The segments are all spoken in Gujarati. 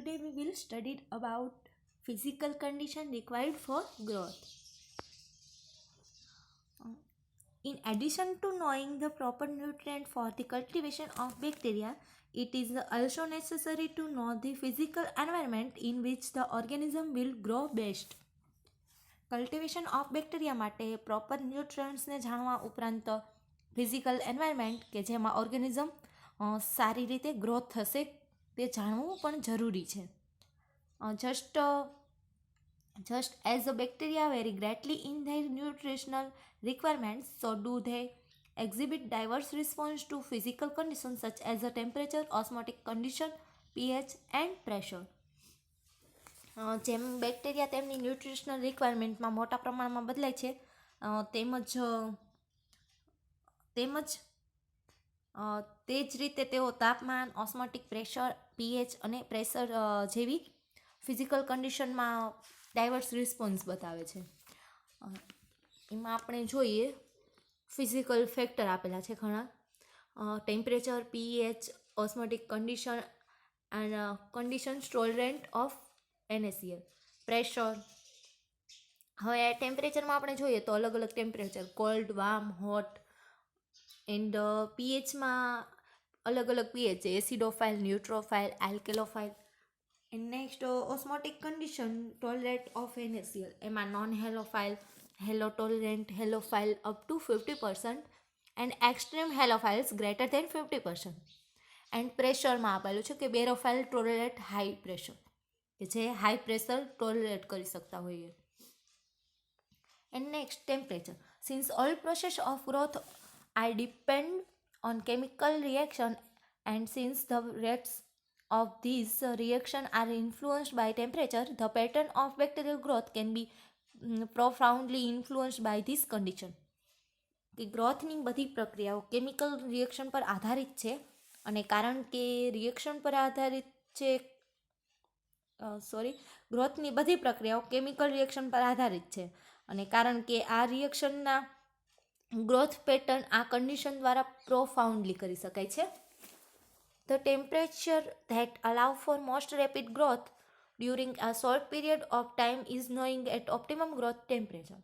today we will study about physical condition required for growth. In addition to knowing the proper nutrient for the cultivation of bacteria, it is also necessary to know the physical environment in which the organism will grow best. Cultivation of bacteria માટે પ્રોપર ન્યુટ્રન્ટ્સને જાણવા ઉપરાંત ફિઝિકલ એન્વાયરમેન્ટ કે જેમાં ઓર્ગેનિઝમ સારી રીતે ગ્રોથ થશે તે જાણવું પણ જરૂરી છે just just as a bacteria vary greatly in their nutritional requirement so do they exhibit diverse response to physical condition such as a temperature osmotic condition pH and pressure જેમ બેક્ટેરિયા તેમની ન્યુટ્રિશનલ રિક્વાયરમેન્ટમાં મોટા પ્રમાણમાં બદલાય છે તેમજ તેમજ તે જ રીતે તેઓ તાપમાન ઓસ્મોટિક પ્રેશર પીએચ અને પ્રેશર જેવી ફિઝિકલ કન્ડિશનમાં ડાયવર્સ રિસ્પોન્સ બતાવે છે એમાં આપણે જોઈએ ફિઝિકલ ફેક્ટર આપેલા છે ઘણા temperature pH osmotic condition and conditions tolerant of NaCl pressure હવે ટેમ્પરેચરમાં આપણે જોઈએ તો અલગ અલગ temperature cold warm hot and પીએચમાં અલગ અલગ પીએચ છે acidophile neutrophile alkalophile and next osmotic condition tolerate of NaCl એમાં non halophile halotolerant halophile up to fifty percent and extreme halophiles greater than fifty percent and પ્રેશરમાં આપેલું છે કે બેરોફાઇલ ટોલરેટ હાઈ પ્રેશર કે જે હાઈ પ્રેશર ટોલરેટ કરી શકતા હોઈએ and next temperature since all process of growth are depend on chemical reaction and since the rates of these reaction are influenced by temperature the pattern of bacterial growth can be profoundly influenced by this condition કે ગ્રોથની બધી પ્રક્રિયાઓ કેમિકલ રિએક્શન પર આધારિત છે અને કારણ કે રિએક્શન પર આધારિત છે સોરી ગ્રોથની બધી પ્રક્રિયાઓ કેમિકલ રિએક્શન પર આધારિત છે અને કારણ કે આ રિએક્શનના ગ્રોથ પેટર્ન આ કન્ડિશન દ્વારા પ્રોફાઉન્ડલી કરી શકાય છે the temperature that allow for most rapid growth during a short period of time is knowing at optimum growth temperature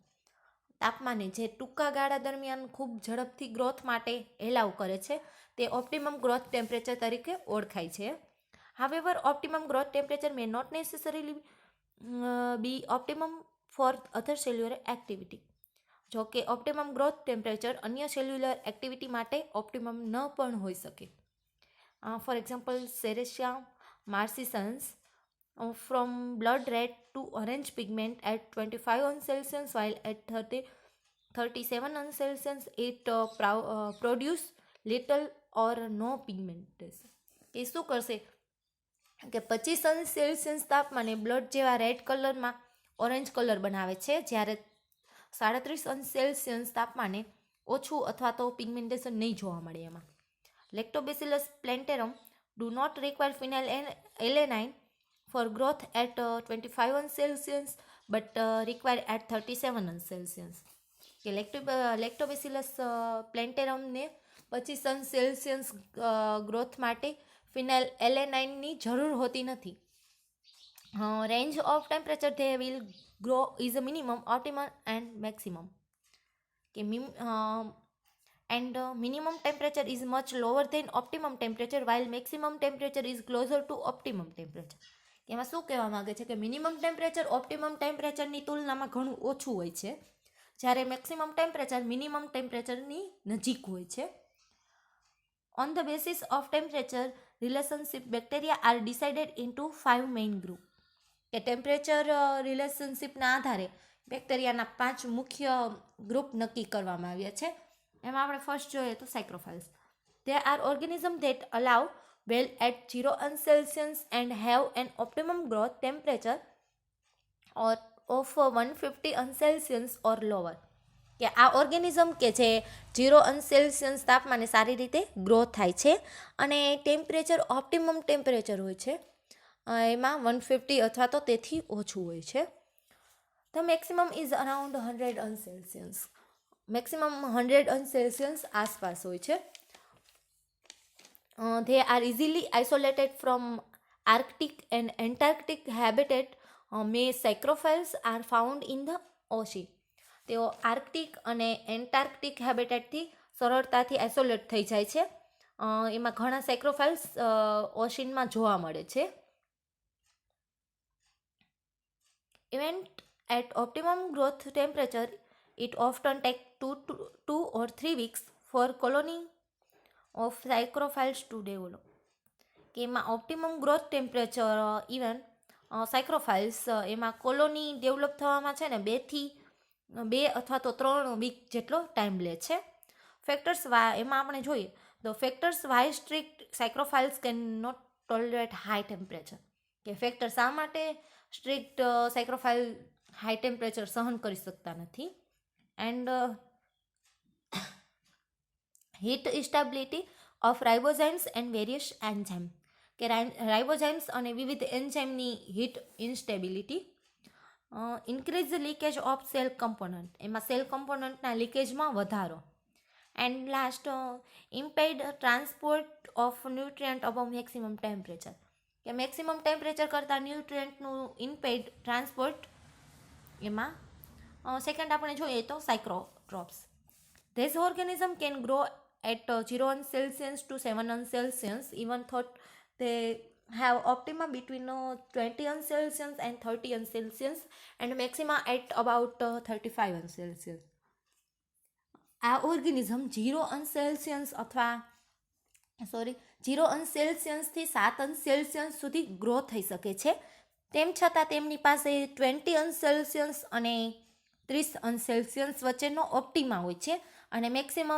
તાપમાને જે ટૂંકા ગાળા દરમિયાન ખૂબ ઝડપથી ગ્રોથ માટે એલાવ કરે છે તે ઓપ્ટિમમ ગ્રોથ ટેમ્પરેચર તરીકે ઓળખાય છે however optimum growth temperature may not necessarily be optimum for other cellular activity જોકે ઓપ્ટિમમ ગ્રોથ ટેમ્પરેચર અન્ય સેલ્યુલર એક્ટિવિટી માટે ઓપ્ટિમમ ન પણ હોઈ શકે for example Serratia marcescens from blood red to orange pigment at twenty five અન Celsius while at thirty thirty seven ઓન Celsius it produce little or no pigment એ શું કરશે કે પચીસ અન સેલ્સિયસ તાપમાને બ્લડ જેવા રેડ કલરમાં ઓરેન્જ કલર બનાવે છે જ્યારે સાડત્રીસ અંશ સેલ્સિયસ તાપમાને ઓછું અથવા તો પિગમેન્ટેશન નહીં જોવા મળે એમાં Lactobacillus plantarum do not require phenylalanine for growth at twenty five અંશ Celsius but require at thirty seven અંશ સેલ્સિયસ કે લેક્ટો લેક્ટોબેસિલસ પ્લેન્ટેરમને પચીસ અંશ સેલ્સિયસ ગ્રોથ uh, માટે ફિનાઇલ એલેનાઇનની જરૂર હોતી નથી range of temperature they will grow is a minimum optimum and maximum કે and minimum temperature is much lower than optimum temperature while maximum temperature is closer to optimum temperature એમાં શું કહેવા માગે છે કે મિનિમમ ટેમ્પરેચર ઓપ્ટિમમ ટેમ્પરેચરની તુલનામાં ઘણું ઓછું હોય છે જ્યારે મેક્સિમમ ટેમ્પરેચર મિનિમમ ટેમ્પરેચરની નજીક હોય છે on the basis of temperature relationship bacteria are decided into five main group કે ટેમ્પરેચર રિલેશનશિપના આધારે બેક્ટેરિયાના પાંચ મુખ્ય ગ્રુપ નક્કી કરવામાં આવ્યા છે એમાં આપણે ફર્સ્ટ જોઈએ તો psychrophiles they are organism that allow well at zero અંશ Celsius and have an optimum growth temperature or of one fifty અંશ સેલ્સિયસ ઓર લોવર કે આ ઓર્ગેનિઝમ કે જે ઝીરો અનસેલ્સિયન્સ તાપમાને સારી રીતે ગ્રો થાય છે અને ટેમ્પરેચર ઓપ્ટિમમ ટેમ્પરેચર હોય છે એમાં વન ફિફ્ટી અથવા તો તેથી ઓછું હોય છે the maximum is around hundred અન સેલ્સિયન્સ મેક્સિમમ હંડ્રેડ અન સેલ્સિયન્સ આસપાસ હોય છે they are easily isolated from Arctic and Antarctic habitat may psychrophiles are found in the ocean તેઓ આર્કટિક અને એન્ટાર્કટિક હેબિટેટથી સરળતાથી આઇસોલેટ થઈ જાય છે એમાં ઘણા સેક્રોફાઇલ્સ ઓશિનમાં જોવા મળે છે event at optimum growth temperature it often takes two, two two or three weeks for colony of psychrophiles to develop. કે uh, uh, uh, એમાં optimum growth temperature even psychrophiles એમાં કોલોની ડેવલપ થવામાં છે ને બેથી બે અથવા તો ત્રણ વીક જેટલો ટાઈમ લે છે ફેક્ટર્સ વા એમાં આપણે જોઈએ તો factors why strict psychrophiles can not tolerate high temperature કે ફેક્ટર શા માટે સ્ટ્રિક્ટ સાઇક્રોફાઇલ હાઈ ટેમ્પરેચર સહન કરી શકતા નથી and heat instability of ribozymes and various enzyme કે રાઇબોઝાઇમ્સ અને વિવિધ એન્ઝાઇમની heat instability increase leakage of cell component એમાં સેલ કમ્પોનન્ટના લીકેજમાં વધારો and last impaired transport of nutrient above maximum temperature કે મેક્સિમમ ટેમ્પરેચર કરતાં ન્યુટ્રિયન્ટનું ઇનપેડ ટ્રાન્સપોર્ટ એમાં સેકન્ડ આપણે જોઈએ તો psychrotrophs these organism can grow at zero અન સેલ્સિયન્સ ટુ સેવન અન સેલ્સિયન્સ ઇવન થોટ તે have optima between twenty un Celsius and thirty અન Celsius and and at at about uh, 35 on Celsius. આ ઓર્ગેનિઝમ જીરો અન સેલ્સિયન્સ અથવા સોરી ઝીરો અંશ સેલ્સિયસથી સાત અંશ સેલ્સિયસ સુધી ગ્રો થઈ શકે છે તેમ છતાં તેમની પાસે ટ્વેન્ટી અંશ સેલ્સિયસ અને ત્રીસ અંશ સેલ્સિયસ વચ્ચેનો ઓપ્ટિમા હોય છે અને મેક્સિમમ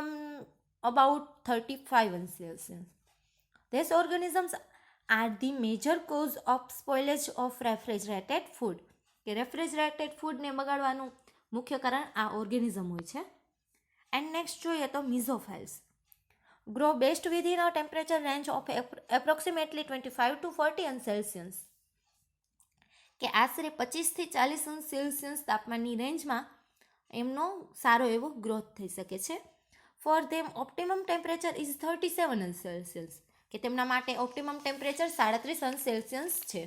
અબાઉટ થર્ટી ફાઇવ અંશ Celsius these organisms are the major cause of spoilage of refrigerated food કે રેફ્રિજરેટેડ ફૂડને બગાડવાનું મુખ્ય કારણ આ ઓર્ગેનિઝમ હોય છે એન્ડ નેક્સ્ટ જોઈએ તો mesophiles grow best within a temperature range of approximately twenty five to forty અંશ સેલ્સિયસ કે આશરે પચીસથી ચાલીસ અંશ સેલ્સિયસ તાપમાનની રેન્જમાં એમનો સારો એવો ગ્રોથ થઈ શકે છે for them optimum temperature is thirty seven અંશ સેલ્સિયસ કે તેમના માટે ઓપ્ટિમમ ટેમ્પરેચર સાડત્રીસ અંશ સેલ્સિયસ છે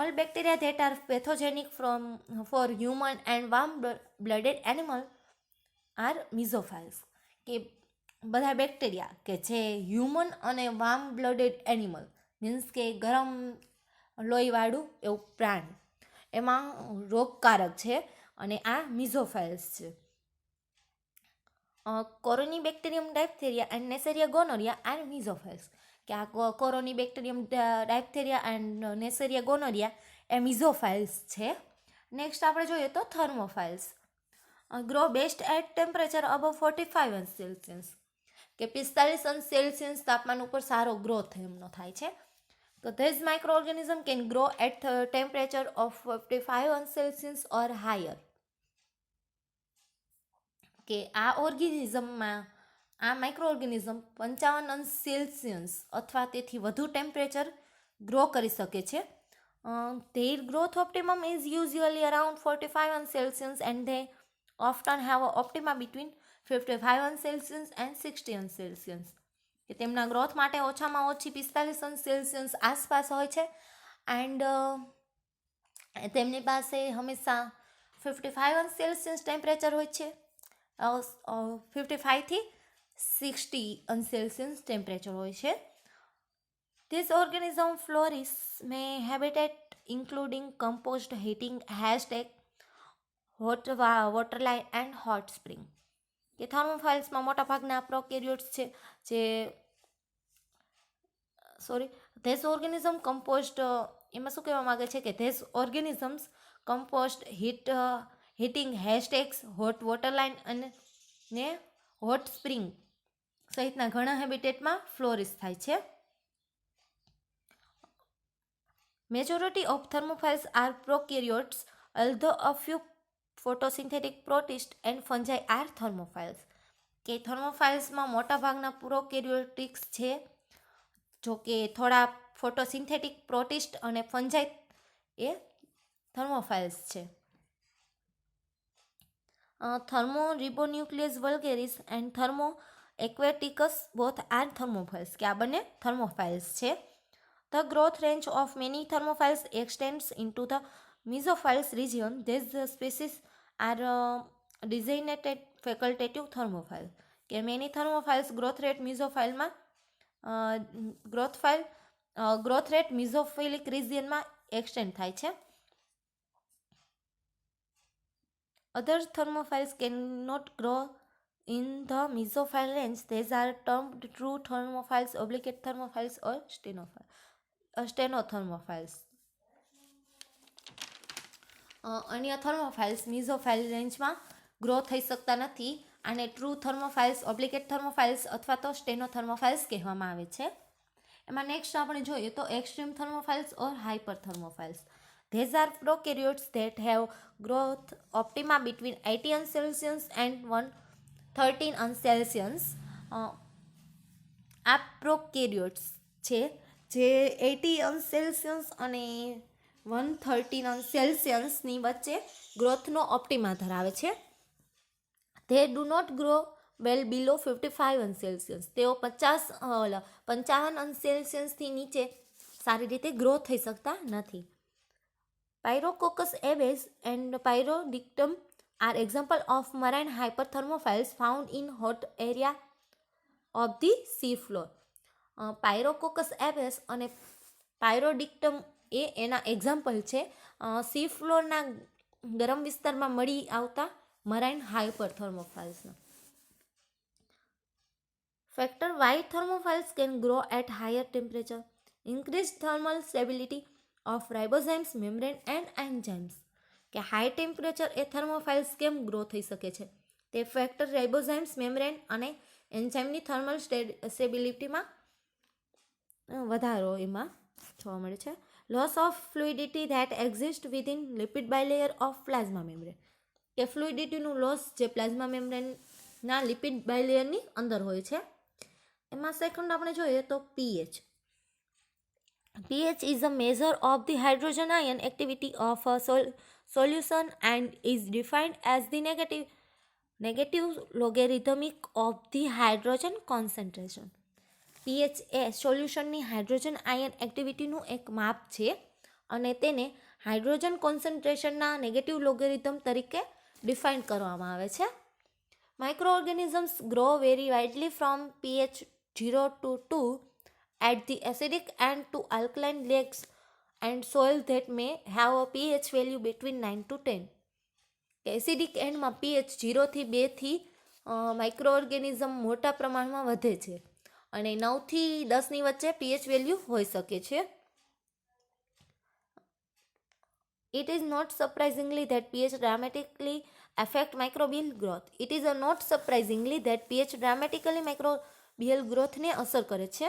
all bacteria that are pathogenic from for human and warm blooded animal are mesophiles કે બધા બેક્ટેરિયા કે જે હ્યુમન અને વાર્મ બ્લડેડ એનિમલ મીન્સ કે ગરમ લોહીવાળું એવું પ્રાણી એમાં રોગકારક છે અને આ મિઝોફાઇલ્સ છે Corynebacterium diphtheriae and Neisseria gonorrhoeae and mesophiles કે આ કોરોની બેક્ટેરિયમ ડાયપ્થેરિયા એન્ડ નેસેરિયા ગોનોરિયા એ મિઝોફાઇલ્સ છે નેક્સ્ટ આપણે જોઈએ તો thermophiles grow best at temperature above forty five celsius કે પિસ્તાલીસ અંશ સેલ્સિયસ તાપમાન ઉપર સારો ગ્રોથ એમનો થાય છે તો these micro organism can grow at temperature of fifty five અંશ સેલ્સિયસ ઓર હાયર કે આ ઓર્ગેનિઝમમાં આ માઇક્રો ઓર્ગેનિઝમ પંચાવન અંશ સેલ્સિયસ અથવા તેથી વધુ ટેમ્પરેચર ગ્રો કરી શકે છે their growth optimum is usually around 45 on Celsius and they often have an optima between fifty five અંશ સેલ્સિયસ એન્ડ સિક્સટી અંશ સેલ્સિયસ કે તેમના ગ્રોથ માટે ઓછામાં ઓછી પિસ્તાલીસ અંશ સેલ્સિયસ આસપાસ હોય છે એન્ડ તેમની પાસે હંમેશા ફિફ્ટી ફાઇવ અંશ સેલ્સિયસ ટેમ્પરેચર હોય છે ફિફ્ટી ફાઇવથી સિક્સટી અંશ સેલ્સિયસ ટેમ્પરેચર હોય છે this organism flourish may habitat including compost heating hashtag hot water line and hot spring કે થર્મોફાઇલ્સમાં મોટાભાગના પ્રોકેરિયોટ્સ છે જે સોરી ધેસ ઓર્ગેનિઝમ કમ્પોસ્ટ એમાં શું કહેવા માગે છે કે these organisms compost heat heating hashtags hot water line અને ને હોટ સ્પ્રિંગ સહિતના ઘણા હેબિટેટમાં ફ્લોરિસ થાય છે majority of thermophiles are prokaryotes although a few photosynthetic protist and fungi are thermophiles કે થર્મોફાઇલ્સમાં મોટાભાગના પ્રોકેરિયોટિક્સ છે જો કે થોડા ફોટોસિન્થેટિક પ્રોટિસ્ટ અને ફંજાઈ એ થર્મોફાઇલ્સ છે થર્મો રિબોન્યુક્લિયસ vulgaris and thermo aquaticus both are thermophiles કે આ બંને થર્મોફાઇલ્સ છે the growth range of many thermophiles extends into the mesophiles region, these species are are uh, designated facultative thermophile કે મેની થર્મોફાઇલ્સ ગ્રોથ રેટ મિઝોફાઇલમાં growth file growth rate mesophilic રિઝિયનમાં એક્સટેન્ડ થાય છે other thermophiles can not grow in the mesophile range these are term true thermophiles obligate thermophiles or સ્ટેનોફાઇલ સ્ટેનોથર્મોફાઇલ્સ અન્ય થર્મોફાઇલ્સ મિઝોફાઇલ રેન્જમાં ગ્રો થઈ શકતા નથી આને ટ્રુ થર્મોફાઇલ્સ ઓબ્લિકેટ થર્મોફાઇલ્સ અથવા તો સ્ટેનો થર્મોફાઇલ્સ કહેવામાં આવે છે એમાં નેક્સ્ટ આપણે જોઈએ તો extreme thermophiles or hyper thermophiles these are prokaryotes that have growth optima between eighty અન સેલ્સિયન્સ એન્ડ વન થર્ટીન અન સેલ્સિયન્સ આ પ્રોકેરિયોટ્સ છે જે એટી અન સેલ્સિયન્સ અને વન થર્ટીન સેલ્સિયસની વચ્ચે ગ્રોથનો ઓપ્ટિમા ધરાવે છે they do not grow well below fifty five અન સેલ્સિયસ તેઓ પચાસ પંચાવન અન સેલ્સિયસથી નીચે સારી રીતે ગ્રો થઈ શકતા નથી Pyrococcus abyssi and Pyrodictium are example of marine hyperthermophiles found in hot area of the sea floor Pyrococcus abyssi અને પાયરોડિક્ટમ એ એના એક્ઝામ્પલ છે સી ફ્લોરના ગરમ વિસ્તારમાં મળી આવતા મરાઇન થર્મોફાઇલ્સના factor why thermophiles can grow at higher temperature increase thermal stability of ribozymes membrane and enzymes કે હાઈ ટેમ્પરેચર એ થર્મોફાઇલ્સ કેમ ગ્રો થઈ શકે છે તે ફેક્ટર રાઇબોઝાઇમ્સ મેમ્બ્રેન અને એન્ઝાઇમની થર્મલ સ્ટેબિલિટીમાં વધારો એમાં જોવા મળે છે loss of fluidity that exist within lipid bilayer of plasma membrane કે ફ્લુઇડિટીનું લોસ જે પ્લાઝમા મેમ્બ્રેનના લિપિડ બાયલેયરની અંદર હોય છે એમાં સેકન્ડ આપણે જોઈએ તો PH pH is a measure of the hydrogen ion activity of a sol solution and is defined as the negative negative logarithmic of the hydrogen concentration pH એ સોલ્યુશનની હાઇડ્રોજન આયન એક્ટિવિટીનું એક માપ છે અને તેને હાઇડ્રોજન કોન્સન્ટ્રેશનના નેગેટિવ લોગેરિધમ તરીકે ડિફાઇન કરવામાં આવે છે micro organisms grow very widely from pH zero to two at the acidic and to alkaline lakes and soil that may have a pH value between nine to ten acidic એન્ડમાં પીએચ ઝીરોથી બેથી માઇક્રો ઓર્ગેનિઝમ મોટા પ્રમાણમાં વધે છે અને નવથી દસની વચ્ચે પીએચ વેલ્યુ હોઈ શકે છે It is not surprisingly that pH dramatically affect microbial growth. It is not surprisingly that pH dramatically microbial growthને અસર કરે છે.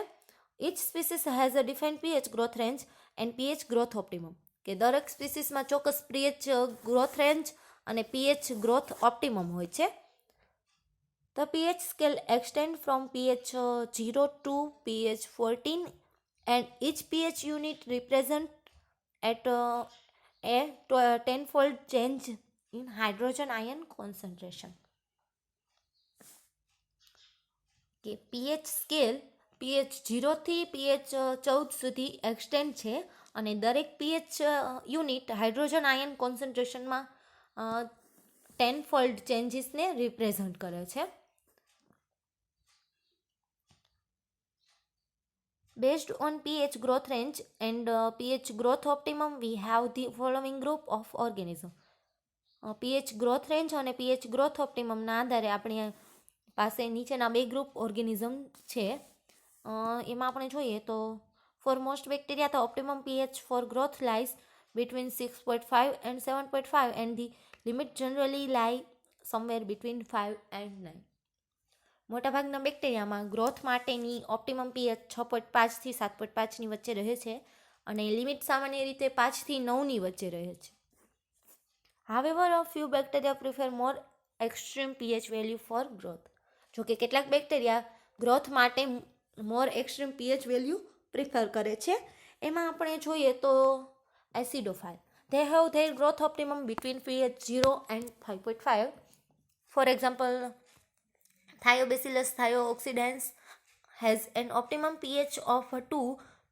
Each species has a defined pH growth range and pH growth optimum. કે દરેક સ્પીસીસમાં ચોક્કસ પીએચ ગ્રોથ રેન્જ અને પીએચ ગ્રોથ ઓપ્ટિમમ હોય છે The pH scale extends from pH 0 to pH 14 and each pH unit represents at uh, a 10-fold change in hydrogen ion concentration. કે પીએચ સ્કેલ પીએચ ઝીરોથી પીએચ ચૌદ સુધી એક્સટેન્ડ છે અને દરેક પીએચ યુનિટ હાઇડ્રોજન આયન કોન્સન્ટ્રેશનમાં ટેન ફોલ્ડ ચેન્જીસને રિપ્રેઝન્ટ કરે છે based on pH growth range and pH growth growth we have the the group of organism pH growth range અને પીએચ ગ્રોથ ઓપ્ટિમમના આધારે આપણી પાસે નીચેના બે ગ્રુપ ઓર્ગેનિઝમ છે એમાં આપણે જોઈએ તો ફોર મોસ્ટ બેક્ટેરિયા તો optimum pH for growth lies between six point five and seven point five and the limit generally lie somewhere between five and nine મોટાભાગના બેક્ટેરિયામાં ગ્રોથ માટેની ઓપ્ટિમમ પીએચ છ પોઈન્ટ પાંચથી સાત પોઈન્ટ પાંચની વચ્ચે રહે છે અને લિમિટ સામાન્ય રીતે પાંચથી નવની વચ્ચે રહે છે however of few bacteria prefer more extreme pH value for growth જોકે કેટલાક બેક્ટેરિયા ગ્રોથ માટે more extreme pH value prefer કરે છે એમાં આપણે જોઈએ તો acidophile they have their growth optimum zero and five and 5.5. For example Thiobacillus thiooxidans has optimum has an optimum pH of 2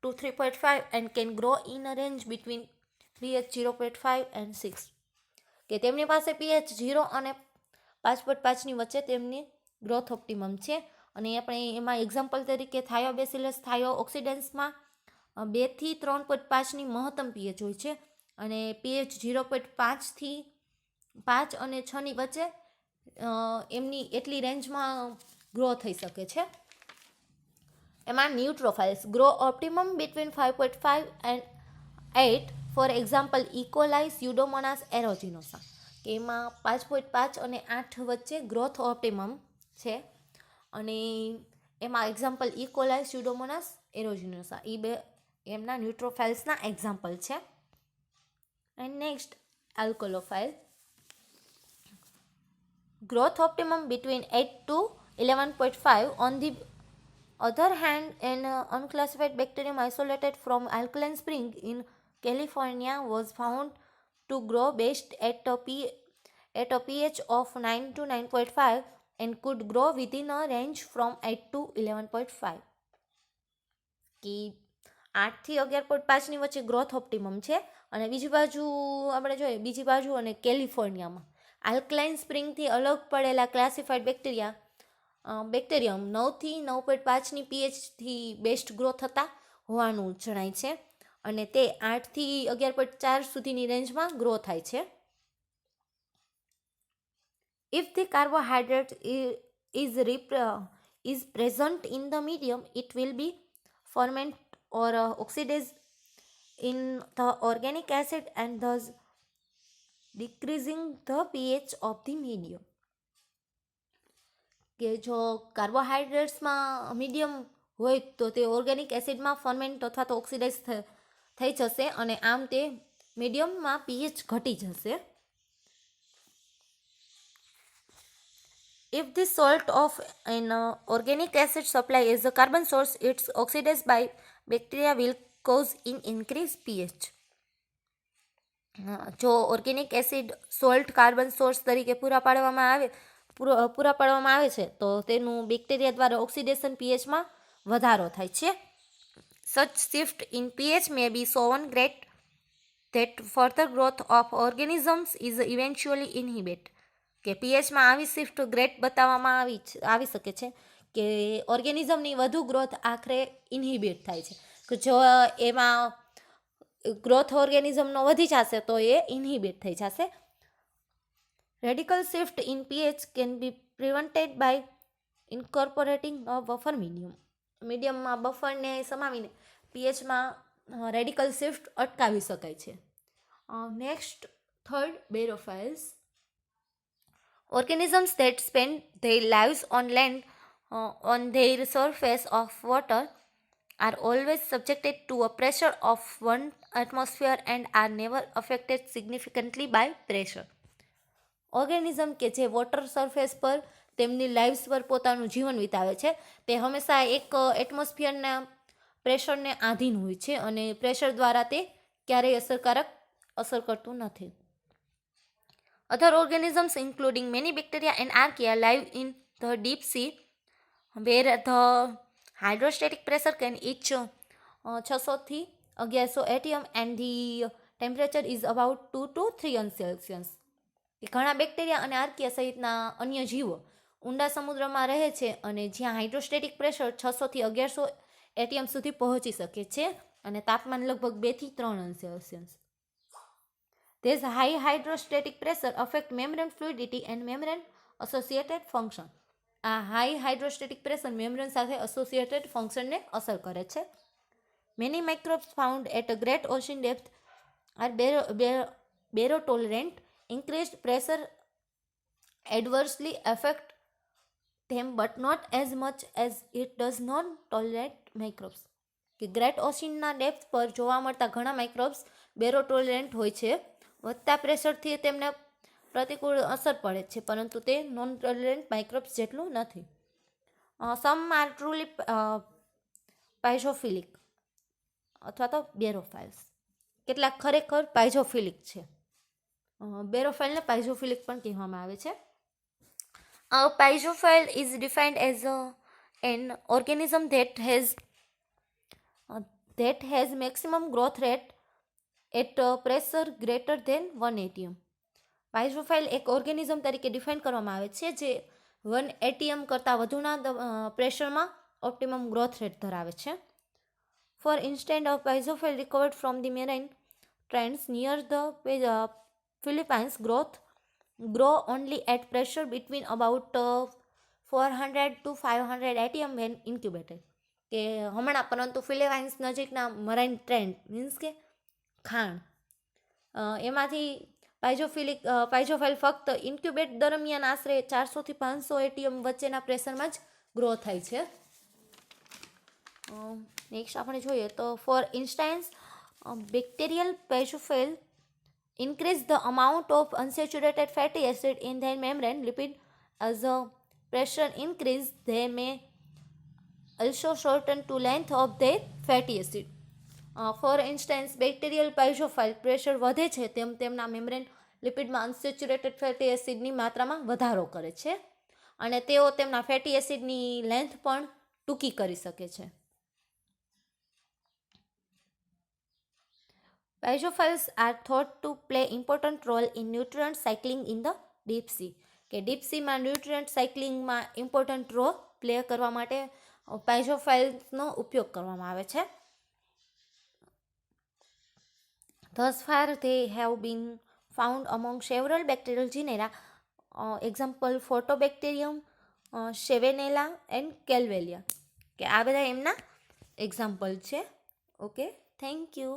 to 3.5 and can grow in a range between pH five and six કે તેમની પાસે પીએચ 0 અને પાંચ પોઈન્ટ પાંચની વચ્ચે તેમની ગ્રોથ ઓપ્ટિમમ છે અને આપણે એમાં એક્ઝામ્પલ તરીકે થાયોબેસિલસ થાયો ઓક્સિડેન્સમાં બેથી ત્રણ પોઈન્ટ પાંચની મહત્તમ પીએચ હોય છે અને પીએચ ઝીરો પોઈન્ટ પાંચથી પાંચ અને છની વચ્ચે એમની એટલી રેન્જમાં ગ્રો થઈ શકે છે એમાં neutrophiles grow optimum between five point five and at for example E coli Pseudomonas aeruginosa કે એમાં પાંચ પોઈન્ટ પાંચ અને આઠ વચ્ચે ગ્રોથ ઓપ્ટિમમ છે અને એમાં એક્ઝામ્પલ ઇકોલાઈ સ્યુડોમોનાસ એરોજીનોસા એ બે એમના ન્યુટ્રોફાઇલ્સના એક્ઝામ્પલ છે and next alkalophile growth optimum between 8 to 11.5 on the other hand an unclassified bacterium isolated from alkaline spring in california was found to grow best at a, P, at a ph of 9 to 9.5 and could grow within a range from 8 to 11.5 કે આઠથી અગિયાર પોઈન્ટ પાંચની વચ્ચે ગ્રોથ ઓપ્ટિમમ છે અને બીજી બાજુ આપણે જોઈએ બીજી બાજુ અને કેલિફોર્નિયામાં આલ્કલાઇન સ્પ્રિંગથી અલગ પડેલા ક્લાસિફાઈડ બેક્ટેરિયા બેક્ટેરિયમ નવથી નવ પોઈન્ટ પાંચની પીએચથી બેસ્ટ ગ્રો થતા હોવાનું જણાય છે અને તે આઠથી અગિયાર પોઈન્ટ ચાર સુધીની રેન્જમાં ગ્રો થાય છે if the carbohydrate is is is present in the medium it will be ferment or oxidase in the organic acid and thus decreasing the pH of the medium કે જો કાર્બોહાઈડ્રેટ્સમાં મીડિયમ હોય તો તે ઓર્ગેનિક એસિડમાં ફર્મેન્ટ અથવા તો ઓક્સિડાઇઝ થઈ જશે અને આમ તે મીડિયમમાં પીએચ ઘટી જશે If the salt of an uh, organic acid supply is a carbon source, it's oxidized by bacteria will cause an increased pH. જો organic acid salt carbon source તરીકે પૂરા પાડવામાં આવે પૂરા પાડવામાં આવે છે તો તેનું બેક્ટેરિયા દ્વારા ઓક્સિડેશન પીએચમાં વધારો થાય છે such shift in pH may be so great that further growth of organisms is eventually inhibit કે પીએચમાં આવી શિફ્ટ ગ્રેટ બતાવવામાં આવી આવી શકે છે કે ઓર્ગેનિઝમની વધુ ગ્રોથ આખરે ઇનહિબિટ થાય છે કે જો એમાં ગ્રોથ ઓર્ગેનિઝમનો વધી જશે તો એ ઇન્હિબિટ થઈ જશે radical shift in pH can be prevented by incorporating a buffer medium મીડિયમમાં બફરને સમાવીને પીએચમાં રેડિકલ શિફ્ટ અટકાવી શકાય છે next third barophiles organisms that spend their lives on land on their surface of water are always subjected to a pressure of one atmosphere and are never affected significantly by pressure organism કે જે વોટર સરફેસ પર તેમની લાઈવ્સ પર પોતાનું જીવન વિતાવે છે તે હંમેશા એક એટમોસ્ફિયરના પ્રેશરને આધીન હોય છે અને પ્રેશર દ્વારા તે ક્યારેય અસરકારક અસર કરતું નથી other organisms including many bacteria and archaea live in the deep sea where the hydrostatic pressure can reach છસોથી અગિયારસો ATM and the temperature is about two to three અન સેલ્સિયસ એ ઘણા બેક્ટેરિયા અને આર્કિયા સહિતના અન્ય જીવો ઊંડા સમુદ્રમાં રહે છે અને જ્યાં હાઇડ્રોસ્ટેટિક પ્રેશર છસોથી અગિયારસો એટીએમ સુધી પહોંચી શકે છે અને તાપમાન લગભગ બેથી ત્રણ અન Celsius these high hydrostatic pressure affect membrane fluidity and membrane associated function આ હાઈ હાઇડ્રોસ્ટેટિક પ્રેશર મેમ્બ્રેન સાથે એસોસિએટેડ ફંક્શનને અસર કરે છે many microbes found at a great ocean depth are baro બેરો ટોલરેન્ટ increase pressure adversely effect them but not as much as it does not tolerant microbes કે ગ્રેટ ઓશિનના ડેપ્થ પર જોવા મળતા ઘણા માઇક્રોબ્સ બેરો ટોલરેન્ટ હોય છે વધતા પ્રેશરથી તેમને પ્રતિકૂળ અસર પડે છે પરંતુ તે નોન ટોલરન્ટ માઇક્રોબ્સ જેટલું નથી સમ આર ટ્રુલી પાઇઝોફિલિક અથવા તો બેરોફાઇલ્સ કેટલાક ખરેખર પાઇઝોફિલિક છે બેરોફાઇલને પાઇઝોફિલિક પણ કહેવામાં આવે છે piezophile is defined as a an organism that has that has maximum growth rate at pressure greater than one ATM piezophile એક ઓર્ગેનિઝમ તરીકે ડિફાઇન કરવામાં આવે છે જે વન એટીએમ કરતાં વધુના પ્રેશરમાં ઓપ્ટિમમ ગ્રોથ રેટ ધરાવે છે for instant of piezophile recovered from the marine trends near the Philippines growth grow only at pressure between about four hundred to five hundred ATM when incubated કે હમણાં પરંતુ ફિલિપાઇન્સ નજીકના મરાઇન ટ્રેન્ડ મીન્સ કે ખાણ એમાંથી પાઇજોફિલિક પાઇજોફાઇલ ફક્ત ઇન્ક્યુબેટ દરમિયાન આશરે ચારસોથી પાંચસો એટીએમ વચ્ચેના પ્રેશરમાં જ ગ્રો થાય છે નેક્સ્ટ આપણે જોઈએ તો for instance bacterial piezophile increase the amount of unsaturated fatty acid in then membrane lipid as a pressure increase they may also shorten to length of they fatty acid for instance bacterial piezophile pressure વધે છે તેમ તેમના મેમ્બ્રેન લિપિડમાં અનસેચ્યુરેટેડ ફેટી એસિડની માત્રામાં વધારો કરે છે અને તેઓ તેમના ફેટી એસિડની લેન્થ પણ ટૂંકી કરી શકે છે piezophiles are thought to play important role in nutrient cycling in the deep sea કે ડીપસીમાં સીમાં ન્યુટ્રન્ટ સાયકલિંગમાં ઇમ્પોર્ટન્ટ રોલ પ્લે કરવા માટે પાઇઝોફાઇલ્સનો ઉપયોગ કરવામાં આવે છે Thus far, they have been found among several bacterial genera, uh, example Photobacterium, uh, Chevenella and Calvalia. કે આ બધા એમના એક્ઝામ્પલ છે ઓકે થેન્ક યુ